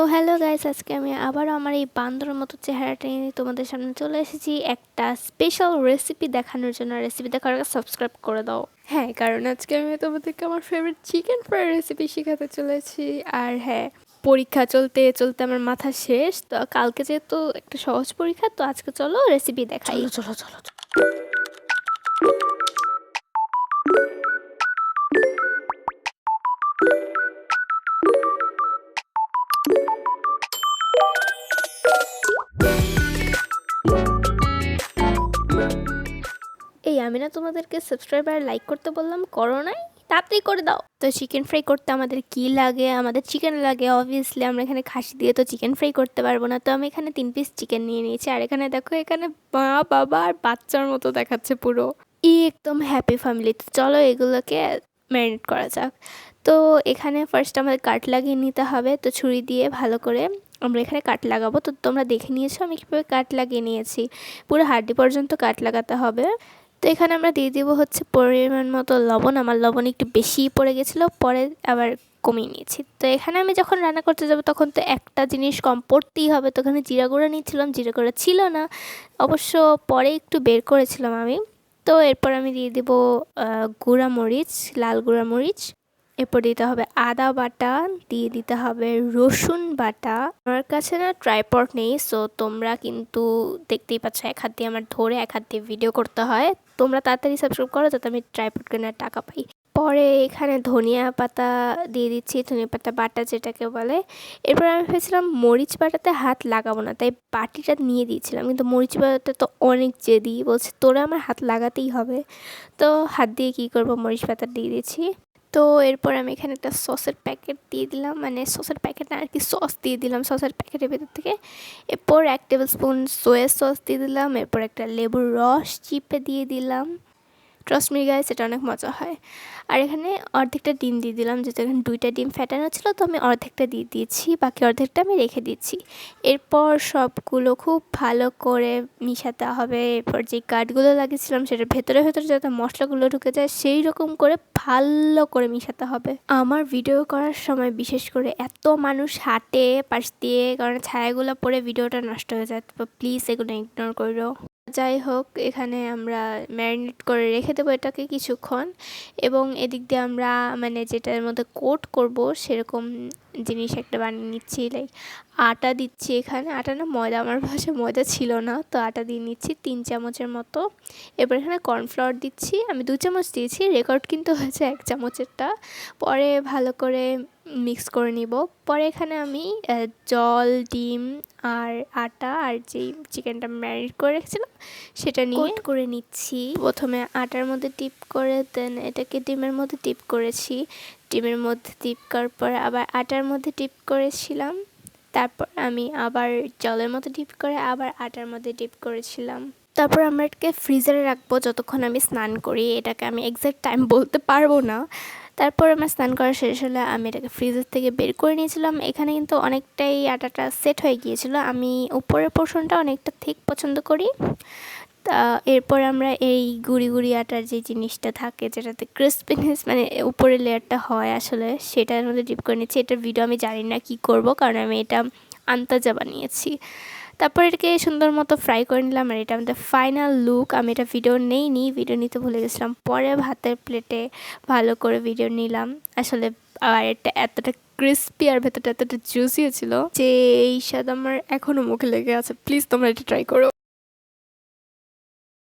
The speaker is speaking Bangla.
তো হ্যালো গাইস আজকে আমি আবারও আমার এই বান্দরের মতো চেহারাটা নিয়ে তোমাদের সামনে চলে এসেছি। একটা স্পেশাল রেসিপি দেখানোর জন্য। রেসিপি দেখার আগে সাবস্ক্রাইব করে দাও। হ্যাঁ কারণ আজকে আমি তোমাদেরকে আমার ফেভারিট চিকেন ফ্রাই রেসিপি শেখাতে চলেছি। আর হ্যাঁ পরীক্ষা চলতে চলতে আমার মাথা শেষ। তো কালকে যেহেতু একটা সহজ পরীক্ষা তো আজকে চলো রেসিপি দেখাই। চলো চলো চলো। না তোমাদেরকে সাবস্ক্রাইব আর লাইক করতে বললাম, করো নাই? তাড়াতাড়ি করে দাও। তো চিকেন ফ্রাই করতে আমাদের কি লাগে? আমাদের চিকেন লাগে অবভিয়াসলি আমরা এখানে খাসি দিয়ে তো চিকেন ফ্রাই করতে পারব না। তো আমি এখানে তিন পিস চিকেন নিয়ে নিয়েছি, আর এখানে দেখো, এখানে মা, বাবা আর বাচ্চার মতো দেখাচ্ছে পুরো। ই একদম হ্যাপি ফ্যামিলি তো চলো এগুলোকে ম্যারিনেট করা যাক। তো এখানে ফার্স্ট আমাদের কাট লাগিয়ে নিতে হবে। তো ছুরি দিয়ে ভালো করে আমরা এখানে কাট লাগাবো। তো তোমরা দেখে নিয়েছো আমি কীভাবে কাট লাগিয়ে নিয়েছি। পুরো হাড্ডি পর্যন্ত কাট লাগাতে হবে। তো এখানে আমরা দিয়ে দেবো হচ্ছে পরিমাণ মতো লবণ। আমার লবণ একটু বেশি পড়ে গেছিল, পরে আবার কমিয়ে নিয়েছি। তো এখানে আমি যখন রান্না করতে যাব তখন তো একটা জিনিস কম পড়তেই হবে। তো ওখানে জিরা গুঁড়া নিয়েছিলাম, জিরা গুঁড়া ছিল না। অবশ্য পরে একটু বের করেছিলাম আমি। তো এরপর আমি দিয়ে দেবো গুঁড়া মরিচ, লাল গুঁড়া মরিচ। এরপর দিতে হবে আদা বাটা, দিয়ে দিতে হবে রসুন বাটা। আমার কাছে না ট্রাইপড নেই সো তোমরা কিন্তু দেখতেই পাচ্ছ এক হাত দিয়ে আমার ধরে, এক হাত দিয়ে ভিডিও করতে হয়। তোমরা তাড়াতাড়ি সাবস্ক্রাইব করো যাতে আমি ট্রাইপড কেনার টাকা পাই। পরে এখানে ধনিয়া পাতা দিয়ে দিচ্ছি, ধনিয়া পাতা বাটা যেটাকে বলে। এরপর আমি ভেবেছিলাম মরিচ বাটাতে হাত লাগাবো না, তাই বাটিটা নিয়ে দিয়েছিলাম। কিন্তু মরিচ বাটাতে তো অনেক জেদি, বলছে তোরা আমার হাত লাগাতেই হবে। তো হাত দিয়ে কী করব? মরিচ পাতা দিয়ে দিচ্ছি তো এরপর আমি এখানে একটা সসের প্যাকেট দিয়ে দিলাম। মানে সসের প্যাকেট আর কি সস দিয়ে দিলাম সসের প্যাকেটের ভেতর থেকে। এরপর এক টেবিল স্পুন সোয়া সস দিয়ে দিলাম। এরপর একটা লেবুর রস চিপে দিয়ে দিলাম। ট্রাস্ট মি গাইস এটা অনেক মজা হয়। আর এখানে অর্ধেকটা ডিম দিয়ে দিলাম, যেহেতু এখানে দুইটা ডিম ফ্যাটানো ছিল, তো আমি অর্ধেকটা দিয়ে দিয়েছি, বাকি অর্ধেকটা আমি রেখে দিচ্ছি এরপর সবগুলো খুব ভালো করে মিশাতে হবে। এরপর যে কাঠগুলো লাগিয়েছিলাম, সেটার ভেতরে ভেতরে যাতে মশলাগুলো ঢুকে যায়, সেই রকম করে ভালো করে মিশাতে হবে। আমার ভিডিও করার সময় বিশেষ করে এত মানুষ হাঁটে, পাশ দিয়ে, কারণ ছায়াগুলো পরে ভিডিওটা নষ্ট হয়ে যায়, তো প্লিজ এগুলো ইগনোর করো যাই হোক, এখানে আমরা ম্যারিনেট করে রেখে দেবো এটাকে কিছুক্ষণ। এবং এদিক দিয়ে আমরা মানে যেটার মধ্যে কোট করব, সেরকম জিনিস একটা বানিয়ে নিচ্ছি লাইক আটা দিচ্ছি এখানে। আটা না ময়দা, আমার পাশে ময়দা ছিল না, তো আটা দিয়ে নিচ্ছি তিন চামচের মতো। এবার এখানে কর্নফ্লাওয়ার দিচ্ছি। আমি দু চামচ দিয়েছি রেকর্ড কিন্তু হয়েছে এক চামচেরটা। পরে ভালো করে মিক্স করে নিব। পরে এখানে আমি জল ডিম আর আটা আর যেই চিকেনটা ম্যারিনেট করে রেখেছিলাম সেটা নিয়ে করে নিচ্ছি। প্রথমে আটার মধ্যে টিপ করে দেন এটাকে ডিমের মধ্যে টিপ করেছি। ডিমের মধ্যে টিপ করার পর আবার আটার মধ্যে টিপ করেছিলাম। তারপর আমি আবার জলের মধ্যে ডিপ করে আবার আটার মধ্যে ডিপ করেছিলাম। তারপর আমরা এটাকে ফ্রিজারে রাখব যতক্ষণ আমি স্নান করি। এটাকে আমি এক্স্যাক্ট টাইম বলতে পারব না। তারপর আমার স্নান করা শেষ হলে আমি এটাকে ফ্রিজের থেকে বের করে নিয়েছিলাম। এখানে কিন্তু অনেকটাই আটাটা সেট হয়ে গিয়েছিল। আমি উপরের পোর্শনটা অনেকটা ঠিক পছন্দ করি। তা এরপর আমরা এই গুড়ি গুড়ি আটার যে জিনিসটা থাকে, যেটাতে ক্রিসপিনেস মানে উপরের লেয়ারটা হয় আসলে, সেটার মধ্যে ডিপ করে নিচ্ছি। এটার ভিডিও আমি জানি না কি করব, কারণ আমি এটা আন্তাজা বানিয়েছি। তারপর এটাকে সুন্দর মতো ফ্রাই করে নিলাম আর এটা আমাদের ফাইনাল লুক আমি এটা ভিডিও নেই নি ভিডিও নিতে ভুলে গেছিলাম। পরে ভাতের প্লেটে ভালো করে ভিডিও নিলাম। আসলে, আর এটা এতটা ক্রিস্পি আর ভেতরটা এতটা জুসিও ছিল যে এই স্বাদ আমার এখনও মুখে লেগে আছে। প্লিজ তোমরা এটা ট্রাই করো।